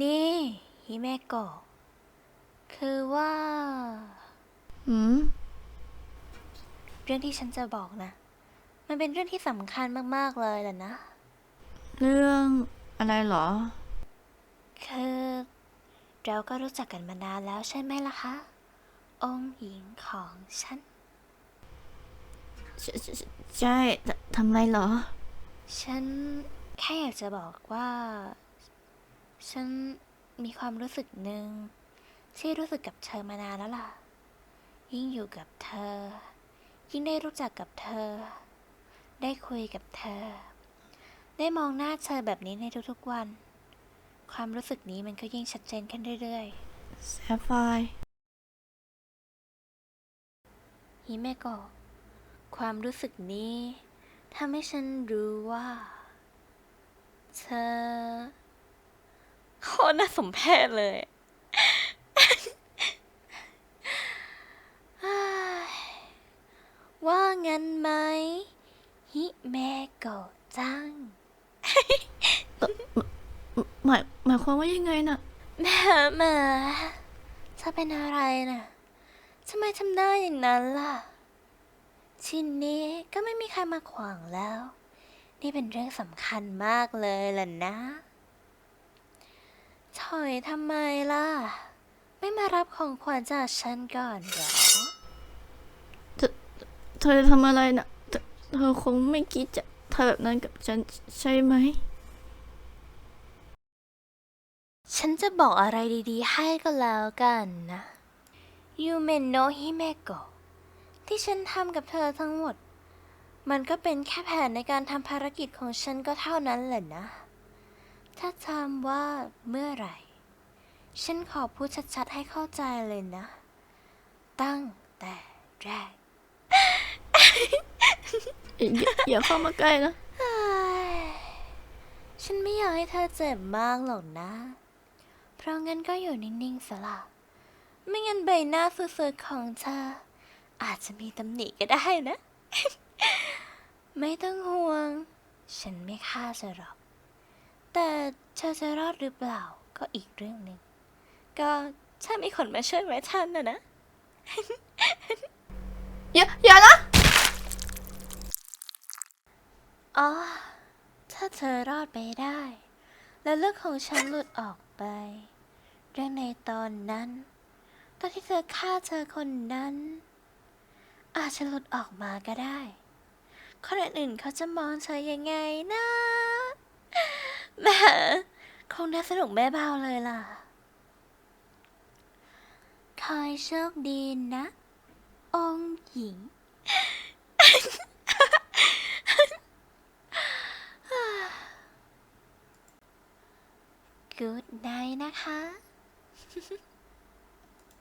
นี่ฮิเมโกะคือว่า หืม เรื่องที่ฉันจะบอกนะ มันเป็นเรื่องที่สำคัญมาก ๆ เลยแหละนะ เรื่องอะไรเหรอ คือ เราก็รู้จักกันมานานแล้วใช่ไหมล่ะคะ องค์หญิงของฉัน ใช่ใช่ใช่ททำไรเหรอ ฉันแค่อยากจะบอกว่า ฉันมีความรู้สึกหนึ่งที่รู้สึกกับเธอมานานแล้วล่ะ ยิ่งอยู่กับเธอ ยิ่งได้รู้จักกับเธอ ได้คุยกับเธอ ได้มองหน้าเธอแบบนี้ในทุกๆวัน ความรู้สึกนี้มันก็ยิ่งชัดเจนขึ้นเรื่อยแซฟไฟร์ๆฮิเมโกะความรู้สึกนี้ทำให้ฉันรู้ว่า เธอโค ตรน่าสมเพชเลยอ้ายว่างั้นไหม ฮิเมโกะจัง หมายหมายความว่ายังไงน่ะ แหม่แหม่เธอเป็นอะไรน่ะทำไมทำได้อย่างนั้นล่ะ ทีนี้ก็ไม่มีใครมาขวางแล้ว นี่เป็นเรื่องสำคัญมากเลยล่ะนะ ถอยทำไมล่ะ ไม่มารับของขวัญจากฉันก่อนเหรอ เธอจะทำอะไรน่ะเธอเธอคงไม่คิดจะทำแบบนั้นกับฉันใช่ไหม ฉันจะบอกอะไรดีๆ ให้ก็แล้วกันนะ ยูเมนโนฮิเมโกะที่ฉันทำกับเธอทั้งหมด มันก็เป็นแค่แผนในการทำภารกิจของฉันก็เท่านั้นแหละนะ ถ้าทำว่าเมื่อไหร่ ฉันขอพูดชัดๆให้เข้าใจเลยนะ ตั้งแต่แรก อย่าอย่าอย่าเข้ามาใกล้นะเฮ้ยฉันไม่อยากให้เธอเจ็บมากหรอกนะ เพราะงั้นก็อยู่นิ่งๆสละไม่งั้นใบหน้าสวยๆของเธอ อาจจะมีตำหนิก็ได้นะ ไม่ต้องห่วง ฉันไม่ฆ่าเธอหรอก แต่เธอจะรอดหรือเปล่าก็อีกเรื่องหนึ่ง ก็ถ้ามีคนมาช่วยไว้ทันนะนะ อย่าอย่านะ อ๋อ ถ้าเธอรอดไปได้ แล้วเรื่องของฉันหลุดออกไป เรื่องในตอนนั้น ตอนที่เธอฆ่าเธอคนนั้น อาจจะหลุดออกมาก็ได้ คนอื่นๆเขาจะมองเธอยังไงนะ แหมคงน่าสนุกแม่เบาเลยล่ะ คอยโชคดีนะ องค์หญิง Good night นะคะ